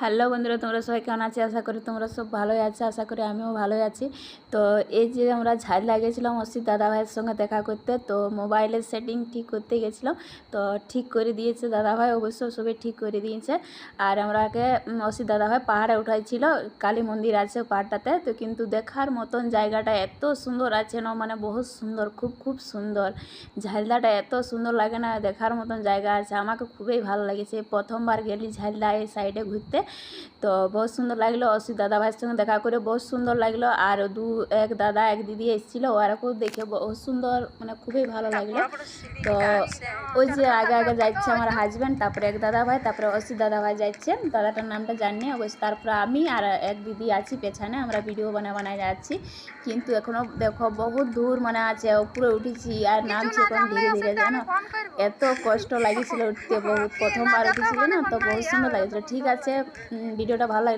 Hello বন্ধুরা, তোমরা সবাই কেমন আছে? আশা করি তোমরা সব ভালোই আছে, আশা করি আমিও ভালোই আছি। তো এই যে আমরা ঝাল লাগিয়েছিলাম অসিত দাদাভাইয়ের সঙ্গে দেখা করতে, তো মোবাইলের সেটিং ঠিক করতে গেছিলাম তো ঠিক করে দিয়েছে দাদাভাই, অবশ্য সবই ঠিক করে দিয়েছে। আর আমরাকে অসিত দাদাভাই পাহাড়ে উঠাইছিল, কালী মন্দির আছে পাহাড়টাতে। তো কিন্তু দেখার মতন জায়গাটা এত সুন্দর আছে না মানে বহুত সুন্দর, খুব খুব সুন্দর। ঝালদাটা এত সুন্দর লাগে না, দেখার মতন জায়গা আছে। আমাকে খুবই ভালো লেগেছে। প্রথমবার গেলি ঝালদা এই সাইডে ঘুরতে। তো বহুত সুন্দর লাগল অসিত দাদা ভাইয়ের সঙ্গে দেখা করে বহুত সুন্দর লাগল। আর দু এক দাদা এক দিদি এসেছিল ওরাকেও দেখে বহুত সুন্দর মানে খুবই ভালো লাগল। তো ওই যে আগে আগে যাচ্ছে আমার হাজব্যান্ড তারপরে এক দাদা ভাই তারপরে অসিত দাদা ভাই যাচ্ছে। দাদাটার নামটা জানি না অবশ্য তারপরে আমি আর এক দিদি আছি পেছনে আমরা ভিডিও বানা বানায় যাচ্ছি। কিন্তু এখনও দেখো বহুত দূর মানে আছে উপরে উঠেছি আর নামছি এখন ধীরে ধীরে জানো? এত কষ্ট লাগিয়েছিল উঠতে বহুত। প্রথমবার উঠেছিল না তো বহুত সুন্দর লাগেছিল ঠিক আছে ভিডিওটা ভালো লাগল